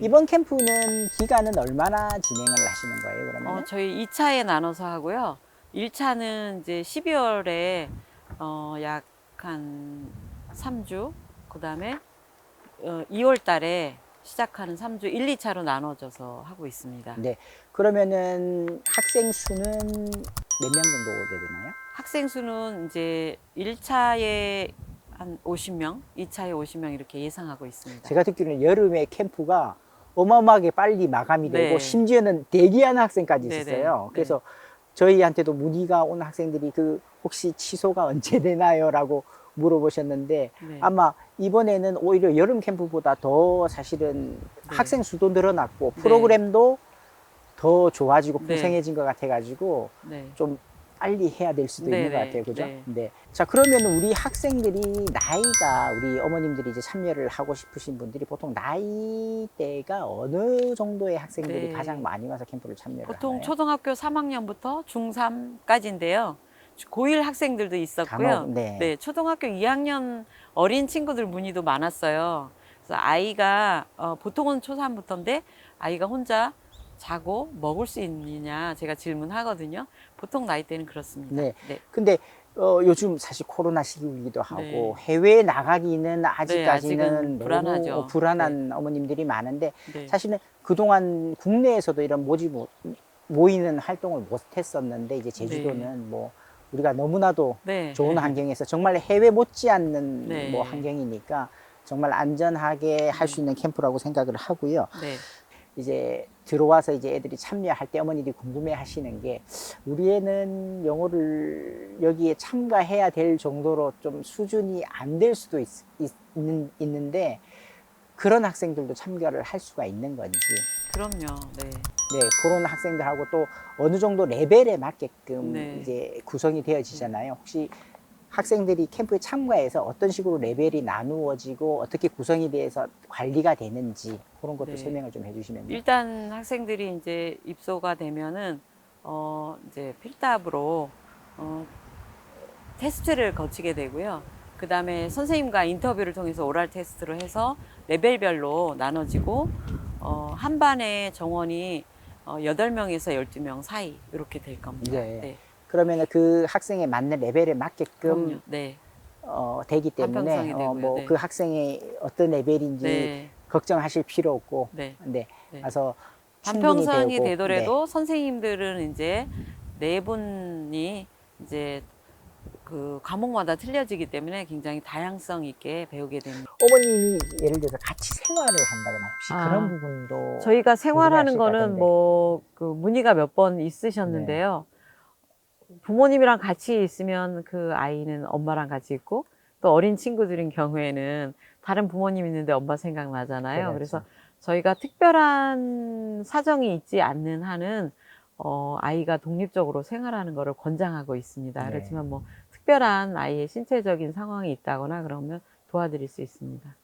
이번 캠프는 기간은 얼마나 진행을 하시는 거예요, 그러면? 어, 저희 2차에 나눠서 하고요. 1차는 이제 12월에 어, 약한 3주, 그 다음에 어, 2월 달에 시작하는 3주 1, 2차로 나눠져서 하고 있습니다. 네. 그러면은 학생 수는 몇 명 정도 오게 되나요? 학생 수는 이제 1차에 한 50명, 2차에 50명 이렇게 예상하고 있습니다. 제가 듣기로는 여름에 캠프가 어마어마하게 빨리 마감이 되고 네. 심지어는 대기하는 학생까지. 있었어요. 네. 그래서 저희한테도 문의가 온 학생들이 그 혹시 취소가 언제 되나요?라고 물어보셨는데 네. 아마 이번에는 오히려 여름 캠프보다 더 사실은 네. 학생 수도 늘어났고 프로그램도 더 좋아지고 네. 풍성해진 것 같아가지고 네. 좀 빨리 해야 될 수도 있는 것 네네. 같아요. 그죠? 네. 네. 자, 그러면 우리 학생들이 나이가 우리 어머님들이 이제 참여를 하고 싶으신 분들이 보통 나이대가 어느 정도의 학생들이 네. 가장 많이 와서 캠프를 참여를 보통 하나요? 초등학교 3학년부터 중3까지인데요. 고1 학생들도 있었고요. 간혹, 네. 네, 초등학교 2학년 어린 친구들 문의도 많았어요. 그래서 아이가 어, 보통은 초3부터인데 아이가 혼자 자고 먹을 수 있느냐 제가 질문하거든요. 보통 나이대는 그렇습니다. 네. 네. 근데 어, 요즘 사실 코로나 시기이기도 하고 네. 해외 나가기는 아직까지는 너무 불안하죠. 어, 불안한 어머님들이 많은데 네. 사실은 그동안 국내에서도 이런 모집 모- 모이는 활동을 못 했었는데 이제 제주도는 뭐 우리가 너무나도 네. 좋은 네. 환경에서 정말 해외 못지않는 네. 뭐 환경이니까 정말 안전하게 할 수 있는 캠프라고 생각을 하고요. 네. 이제 들어와서 이제 애들이 참여할 때 어머니들이 궁금해 하시는 게 우리 애는 영어를 여기에 참가해야 될 정도로 좀 수준이 안 될 수도 있, 는 있는데 그런 학생들도 참가를 할 수가 있는 건지 그럼요. 네. 네, 그런 학생들하고 또 어느 정도 레벨에 맞게끔 네. 이제 구성이 되어지잖아요. 혹시 학생들이 캠프에 참가해서 어떤 식으로 레벨이 나누어지고 어떻게 구성이 돼서 관리가 되는지 그런 것도 네. 설명을 좀 해주시면 일단 학생들이 이제 입소가 되면은 어 이제 필답으로 어 테스트를 거치게 되고요. 그 다음에 선생님과 인터뷰를 통해서 오랄 테스트로 해서 레벨별로 나눠지고 어, 한 반의 정원이 어, 8명에서 12명 사이 이렇게 될 겁니다. 네. 그러면은 그 학생에 맞는 레벨에 맞게끔. 네. 어, 되기 때문에 한평성이 되고요. 뭐 네. 그 학생의 어떤 레벨인지 네. 걱정하실 필요 없고 네. 네. 네. 반평성이 배우고, 되더라도 선생님들은 이제 네 분이 이제 그 과목마다 틀려지기 때문에 굉장히 다양성 있게 배우게 됩니다. 네. 어머님이 예를 들어서 같이 생활을 한다거나 혹시 아, 그런 부분도 저희가 생활하는 거는. 뭐 그 문의가 몇 번 있으셨는데요. 부모님이랑 같이 있으면 그 아이는 엄마랑 같이 있고 또 어린 친구들인 경우에는 다른 부모님 있는데 엄마 생각나잖아요. 그렇죠. 그래서 저희가 특별한 사정이 있지 않는 한은 어, 아이가 독립적으로 생활하는 것을 권장하고 있습니다. 네. 그렇지만 뭐 특별한 아이의 신체적인 상황이 있다거나 그러면 도와드릴 수 있습니다.